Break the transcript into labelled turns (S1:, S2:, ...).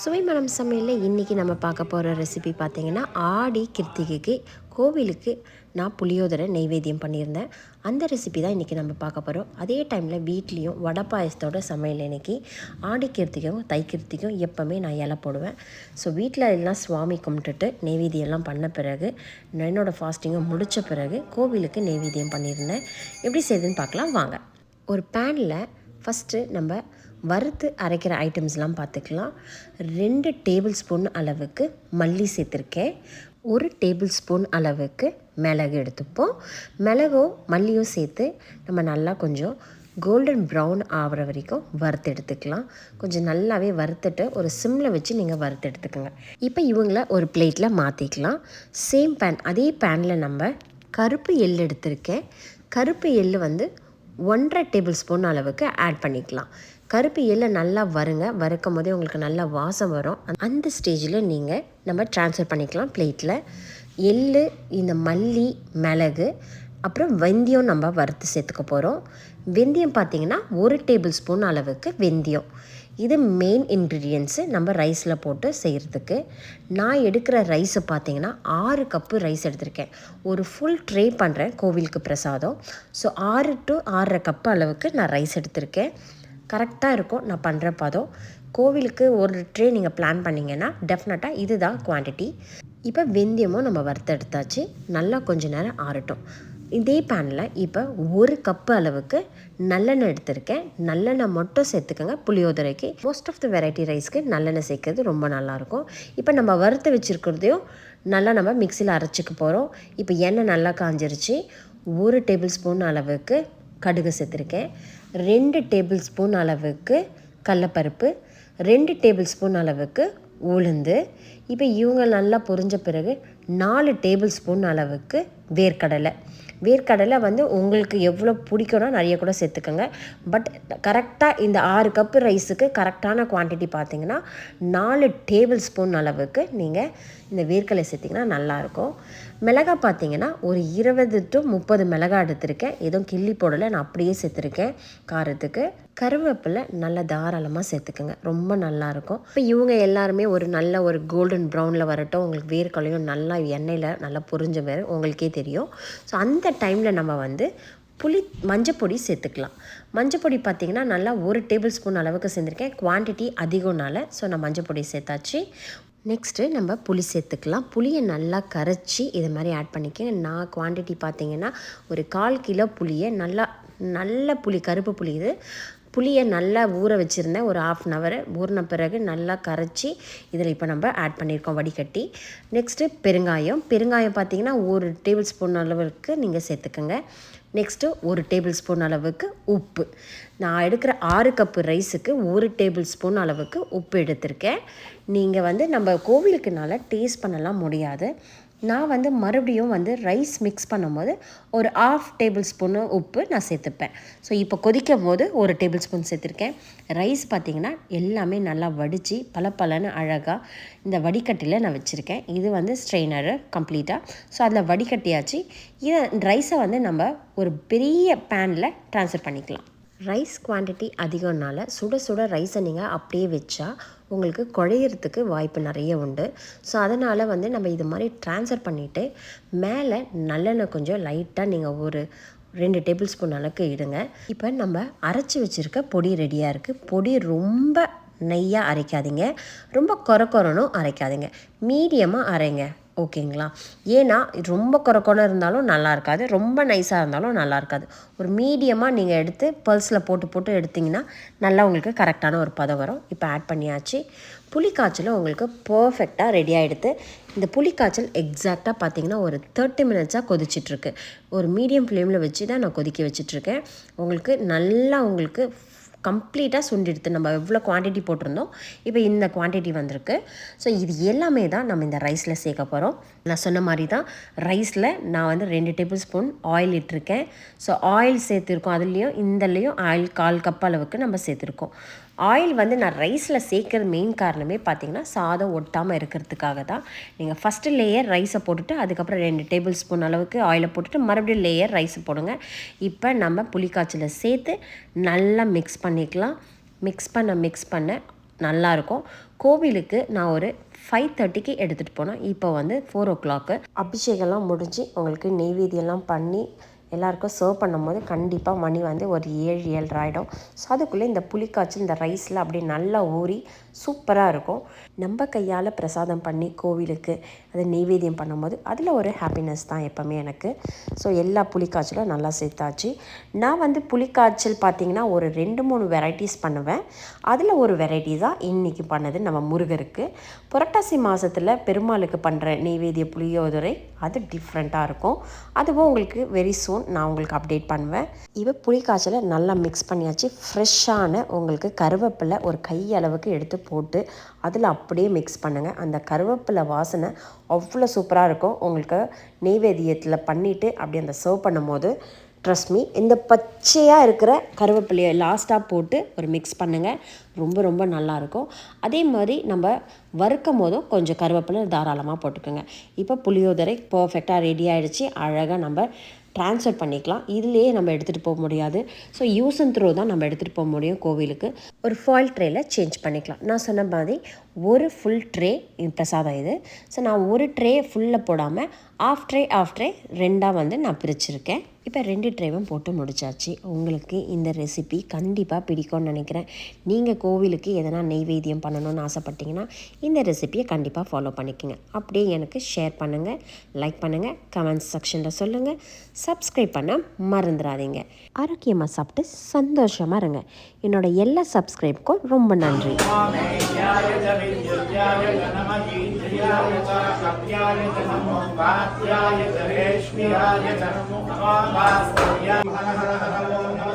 S1: சுவைமணம் சமையலில் இன்றைக்கி நம்ம பார்க்க போகிற ரெசிபி பார்த்திங்கன்னா ஆடி கிருத்திகைக்கு கோவிலுக்கு நான் புளியோதரை நெய்வேத்தியம் பண்ணியிருந்தேன். அந்த ரெசிபி தான் இன்றைக்கி நம்ம பார்க்க போகிறோம் அதே டைமில் வீட்லேயும் வடை பாயசத்தோட சமையல் இன்றைக்கி ஆடி கிருத்திகையும் தை எப்போவுமே நான் இலை போடுவேன். ஸோ வீட்டில் எல்லாம் சுவாமி கும்பிட்டுட்டு நெய்வேத்தியம்லாம் பண்ண பிறகு நான் என்னோடய ஃபாஸ்டிங்கை முடித்த பிறகு கோவிலுக்கு நெய்வேத்தியம் பண்ணியிருந்தேன். எப்படி செய்யுதுன்னு பார்க்கலாம். வாங்க. ஒரு பேனில் ஃபஸ்ட்டு நம்ம வறுத்து அரைக்கிற ஐட்டம்ஸ்லாம் பார்த்துக்கலாம். ரெண்டு டேபிள் ஸ்பூன் அளவுக்கு மல்லி சேர்த்துருக்கேன். ஒரு டேபிள் ஸ்பூன் அளவுக்கு மிளகு எடுத்துப்போம். மிளகும் மல்லியும் சேர்த்து நம்ம நல்லா கொஞ்சம் கோல்டன் ப்ரௌன் ஆகிற வரைக்கும் வறுத்து எடுத்துக்கலாம். கொஞ்சம் நல்லாவே வறுத்துட்டு ஒரு சிம்மில் வச்சு நீங்கள் வறுத்து எடுத்துக்கோங்க. இப்போ இவங்கள ஒரு பிளேட்டில் மாற்றிக்கலாம் சேம் பேன் அதே பேனில் நம்ம கருப்பு எள் எடுத்திருக்கேன். கருப்பு எள் வந்து ஒன்றரை டேபிள் ஸ்பூன் அளவுக்கு ஆட் பண்ணிக்கலாம். கருப்பு எள்ளை நல்லா வருங்க. வறுக்கும் போதே உங்களுக்கு நல்லா வாசம் வரும். அந்த ஸ்டேஜில் நீங்கள் நம்ம ட்ரான்ஸ்ஃபர் பண்ணிக்கலாம் பிளேட்டில் எள் இந்த மல்லி மிளகு அப்புறம் வெந்தயம் நம்ம வறுத்து சேர்த்துக்க போகிறோம் வெந்தயம் பார்த்திங்கன்னா ஒரு டேபிள் ஸ்பூன் அளவுக்கு வெந்தயம். இது மெயின் இன்க்ரீடியன்ஸு நம்ம ரைஸில் போட்டு செய்கிறதுக்கு நான் எடுக்கிற ரைஸை பார்த்தீங்கன்னா ஆறு கப்பு ரைஸ் எடுத்திருக்கேன். ஒரு ஃபுல் ட்ரே பண்ணுறேன் கோவிலுக்கு பிரசாதம். ஸோ ஆறு டு ஆறரை கப்பு அளவுக்கு நான் ரைஸ் எடுத்திருக்கேன். கரெக்டாக இருக்கும். நான் பண்ணுற பதம். கோவிலுக்கு ஒரு ட்ரே நீங்கள் பிளான் பண்ணிங்கன்னா டெஃபினட்டாக இதுதான் குவான்டிட்டி. இப்போ வெந்தயமும் நம்ம வறுத்தெடுத்தாச்சு. நல்லா கொஞ்ச நேரம் ஆறட்டும். இதே பேனில் இப்போ ஒரு கப்பு அளவுக்கு நல்லெண்ணெய் எடுத்திருக்கேன். நல்லெண்ணெய் மட்டும் சேர்த்துக்கோங்க. புளியோதரைக்கு. மோஸ்ட் ஆஃப் த வெரைட்டி ரைஸ்க்கு நல்லெண்ணெய் சேர்க்கறது ரொம்ப நல்லாயிருக்கும். இப்போ நம்ம வறுத்து வச்சுருக்கிறதையும் நல்லா நம்ம மிக்சியில் அரைச்சிக்க போகிறோம் இப்போ எண்ணெய் நல்லா காஞ்சிருச்சு. ஒரு டேபிள் ஸ்பூன் அளவுக்கு கடுகு சேர்த்துருக்கேன். ரெண்டு டேபிள் ஸ்பூன் அளவுக்கு கடலப்பருப்பு ரெண்டு டேபிள் ஸ்பூன் அளவுக்கு உளுந்து. இப்போ இவங்க நல்லா பொரிஞ்ச பிறகு நாலு டேபிள் ஸ்பூன் அளவுக்கு வேர்க்கடலை. வேர்க்கடலை வந்து உங்களுக்கு எவ்வளோ பிடிக்கணும் நிறைய கூட சேர்த்துக்கோங்க. பட் கரெக்டாக இந்த ஆறு கப்பு ரைஸுக்கு கரெக்டான குவான்டிட்டி பார்த்தீங்கன்னா நாலு டேபிள் ஸ்பூன் அளவுக்கு நீங்கள் இந்த வேர்க்கடலை சேர்த்திங்கன்னா நல்லாயிருக்கும். மிளகா பார்த்தீங்கன்னா ஒரு இருபது டு முப்பது மிளகா எடுத்திருக்கேன். எதுவும் கிள்ளி போடலை. நான் அப்படியே சேர்த்துருக்கேன் காரத்துக்கு. கருவேப்பிலை நல்லா தாராளமாக சேர்த்துக்கோங்க. ரொம்ப நல்லாயிருக்கும். இப்போ இவங்க எல்லாருமே ஒரு நல்ல ஒரு கோல்டன் ப்ரௌனில் வரட்டும். உங்களுக்கு வேர்க்கடலையும் நல்லா எண்ணெயில் நல்லா பொரிஞ்ச மாதிரி உங்களுக்கே தெரியும். தெரியும். ஸோ அந்த டைமில் நம்ம வந்து புளி மஞ்சப்பொடி சேர்த்துக்கலாம். மஞ்சப்பொடி பார்த்திங்கன்னா நல்லா ஒரு டேபிள் ஸ்பூன் அளவுக்கு சேர்ந்துருக்கேன் குவான்டிட்டி அதிகம்னால ஸோ நான் மஞ்சப்பொடி சேர்த்தாச்சு. நெக்ஸ்ட்டு நம்ம புளி சேர்த்துக்கலாம். புளியை நல்லா கரைச்சி இது மாதிரி ஆட் பண்ணிக்கங்க நான் குவான்டிட்டி பார்த்திங்கன்னா ஒரு கால் கிலோ புளியை நல்லா நல்ல புளி கருப்பு புளி இது புளியை நல்லா ஊற வச்சுருந்தேன். ஒரு ஆஃப் அன் ஹவர் ஊறின பிறகு நல்லா கரைச்சி இதில் இப்போ நம்ம ஆட் பண்ணியிருக்கோம் வடிகட்டி. நெக்ஸ்ட்டு பெருங்காயம். பெருங்காயம் பார்த்திங்கன்னா ஒரு டேபிள் ஸ்பூன் அளவுக்கு நீங்கள் சேர்த்துக்கோங்க. நெக்ஸ்ட்டு ஒரு டேபிள் ஸ்பூன் அளவுக்கு உப்பு. நான் எடுக்கிற ஆறு கப்பு ரைஸுக்கு ஒரு டேபிள் ஸ்பூன் அளவுக்கு உப்பு எடுத்திருக்கேன். நீங்கள் வந்து நம்ம கோவிலுக்குனால டேஸ்ட் பண்ணலாம் முடியாது. நான் வந்து மறுபடியும் வந்து ரைஸ் மிக்ஸ் பண்ணும்போது ஒரு ஆஃப் டேபிள் ஸ்பூனு உப்பு நான் சேர்த்துப்பேன். ஸோ இப்போ கொதிக்கும் போது ஒரு டேபிள் ஸ்பூன் சேர்த்துருக்கேன். ரைஸ் பார்த்திங்கன்னா எல்லாமே நல்லா வடித்து பல பலன்னு அழகாக இந்த வடிகட்டியில் நான் வச்சுருக்கேன். இது வந்து ஸ்ட்ரெயினரு கம்ப்ளீட்டாக ஸோ அதில் வடிகட்டியாச்சு. இதை ரைஸை வந்து நம்ம ஒரு பெரிய பேனில் ட்ரான்ஸ்ஃபர் பண்ணிக்கலாம். ரைஸ் குவான்டிட்டி அதிகம்னால சுட சுட ரைஸை நீங்கள் அப்படியே வச்சா உங்களுக்கு குழையிறதுக்கு வாய்ப்பு நிறைய உண்டு. ஸோ அதனால் வந்து நம்ம இது மாதிரி ட்ரான்ஸ்ஃபர் பண்ணிவிட்டு மேலே நல்லெண்ணெய் கொஞ்சம் லைட்டாக நீங்கள் ஒரு ரெண்டு டேபிள் ஸ்பூன் அளவுக்கு இடுங்க இப்போ நம்ம அரைச்சி வச்சுருக்க பொடி ரெடியாக இருக்குது பொடி ரொம்ப நெய்யாக அரைக்காதீங்க. ரொம்ப கொர கொரனும் அரைக்காதீங்க. மீடியமாக அரைங்க. ஓகேங்களா? ஏன்னா ரொம்ப குறை இருந்தாலும் நல்லா இருக்காது. ரொம்ப நைஸாக இருந்தாலும் நல்லா இருக்காது. ஒரு மீடியமாக நீங்கள் எடுத்து பல்ஸில் போட்டு போட்டு எடுத்திங்கன்னா நல்லா உங்களுக்கு கரெக்டான ஒரு பதம் வரும். இப்போ ஆட் பண்ணியாச்சு. புளி உங்களுக்கு பர்ஃபெக்டாக ரெடி ஆகிடுது இந்த புளிக்காய்ச்சல் எக்ஸாக்டாக பார்த்தீங்கன்னா ஒரு தேர்ட்டி மினிட்ஸாக கொதிச்சிட்ருக்கு ஒரு மீடியம் ஃப்ளேமில் வச்சு தான் நான் கொதிக்க வச்சிட்ருக்கேன் உங்களுக்கு நல்லா உங்களுக்கு கம்ப்ளீட்டாக சுண்டிடுத்து நம்ம எவ்வளோ குவான்டிட்டி போட்டிருந்தோம் இப்போ இந்த குவான்டிட்டி வந்திருக்கு. ஸோ இது எல்லாமே தான் நம்ம இந்த ரைஸில் சேர்க்க போகிறோம் நான் சொன்ன மாதிரி தான் ரைஸில் நான் வந்து ரெண்டு டேபிள் ஸ்பூன் ஆயில் இட்டிருக்கேன். ஸோ ஆயில் சேர்த்துருக்கோம் அதுலேயும் இந்தலேயும் ஆயில் கால் கப் அளவுக்கு நம்ம சேர்த்துருக்கோம். ஆயில் வந்து நான் ரைஸில் சேர்க்குற மெயின் காரணமே பார்த்தீங்கன்னா சாதம் ஒட்டாமல் இருக்கிறதுக்காக தான். நீங்கள் ஃபஸ்ட்டு லேயர் ரைஸை போட்டுட்டு அதுக்கப்புறம் ரெண்டு டேபிள் ஸ்பூன் அளவுக்கு ஆயிலை போட்டுட்டு மறுபடியும் லேயர் ரைஸை போடுங்க. இப்போ நம்ம புளிக்காய்ச்சலை சேர்த்து நல்லா மிக்ஸ் பண்ணிக்கலாம். மிக்ஸ் பண்ண மிக்ஸ் பண்ண நல்லாயிருக்கும் கோவிலுக்கு நான் ஒரு ஃபைவ் தேர்ட்டிக்கு எடுத்துகிட்டு போனேன். இப்போ வந்து ஃபோர் ஓ கிளாக்கு அபிஷேகம்லாம் முடிஞ்சு உங்களுக்கு நெய்வேதியெல்லாம் பண்ணி எல்லாருக்கும் சர்வ் பண்ணும்போது கண்டிப்பாக மணி வந்து ஒரு ஏழு ஏழரை ஆகிடும் ஸோ அதுக்குள்ளே இந்த புளிக்காய்ச்சி இந்த ரைஸில் அப்படியே நல்லா ஊறி சூப்பராக இருக்கும். நம்ம கையால் பிரசாதம் பண்ணி கோவிலுக்கு அதை நெய்வேத்தியம் பண்ணும்போது அதில் ஒரு ஹாப்பினஸ் தான் எப்போவுமே எனக்கு. ஸோ எல்லா புளிக்காய்ச்சலும் நல்லா சேர்த்தாச்சு. நான் வந்து புளிக்காய்ச்சல் பார்த்திங்கன்னா ஒரு ரெண்டு மூணு வெரைட்டிஸ் பண்ணுவேன். அதில் ஒரு வெரைட்டி தான் இன்றைக்கி பண்ணது நம்ம முருகருக்கு. புரட்டாசி மாதத்தில் பெருமாளுக்கு பண்ணுற நெய்வேத்திய புளியோதுரை அது டிஃப்ரெண்ட்டாக இருக்கும். அதுவும் உங்களுக்கு வெரி சூன் நான் உங்களுக்கு அப்டேட் பண்ணுவேன். இப்போ புளிக்காய்ச்சலை நல்லா மிக்ஸ் பண்ணியாச்சு. ஃப்ரெஷ்ஷான உங்களுக்கு கருவேப்பிலை ஒரு கை அளவுக்கு எடுத்து போட்டு அதில் அப்படியே மிக்ஸ் பண்ணுங்கள் அந்த கருவேப்பிலை வாசனை அவ்வளோ சூப்பராக இருக்கும். உங்களுக்கு நெய்வேத்தியத்தில் பண்ணிவிட்டு அப்படி அந்த சர்வ் பண்ணும்போது ட்ரஸ்ட் மீ இந்த பச்சையாக இருக்கிற கருவேப்பிலையை லாஸ்ட்டாக போட்டு ஒரு மிக்ஸ் பண்ணுங்கள் ரொம்ப ரொம்ப நல்லாயிருக்கும் அதே மாதிரி நம்ம வறுக்கும் போதும் கொஞ்சம் கருவேப்பிலை தாராளமாக போட்டுக்கோங்க. இப்போ புளியோதரை பர்ஃபெக்டாக ரெடி ஆகிடுச்சி அழகாக நம்ம ட்ரான்ஸ்ஃபர் பண்ணிக்கலாம். இதுலேயே நம்ம எடுத்துகிட்டு போக முடியாது. ஸோ யூஸ் அண்ட் த்ரோ தான் நம்ம எடுத்துகிட்டு போக முடியும் கோவிலுக்கு. ஒரு ஃபாயில் ட்ரேயில் சேஞ்ச் பண்ணிக்கலாம். நான் சொன்ன மாதிரி ஒரு ஃபுல் ட்ரே பிரசாதம் இது. ஸோ நான் ஒரு ட்ரே ஃபுல்லாக போடாமல் ஆஃப் ட்ரே ஆஃப் ட்ரே ரெண்டாக வந்து நான் பிரிச்சிருக்கேன். இப்போ ரெண்டு ட்ரைவும் போட்டு முடிச்சாச்சு. உங்களுக்கு இந்த ரெசிபி கண்டிப்பாக பிடிக்கும்னு நினைக்கிறேன். நீங்கள் கோவிலுக்கு எதனா நெய்வேத்தியம் பண்ணணும்னு ஆசைப்பட்டீங்கன்னா இந்த ரெசிபியை கண்டிப்பாக ஃபாலோ பண்ணிக்கோங்க. அப்படியே எனக்கு ஷேர் பண்ணுங்கள் லைக் பண்ணுங்கள் கமெண்ட்ஸ் செக்ஷனில் சொல்லுங்கள் சப்ஸ்கிரைப் பண்ண மறந்துடாதீங்க. ஆரோக்கியமாக சாப்பிட்டு சந்தோஷமாக இருங்க. என்னோட எல்லா சப்ஸ்கிரைப்க்கும் ரொம்ப நன்றி. ्याय
S2: च विद्युत्याय च नमजीन्द्रियाय च कव्याय च नमो वात्याय च रेष्म्याय च नमो वास्तव्याय हर हर हर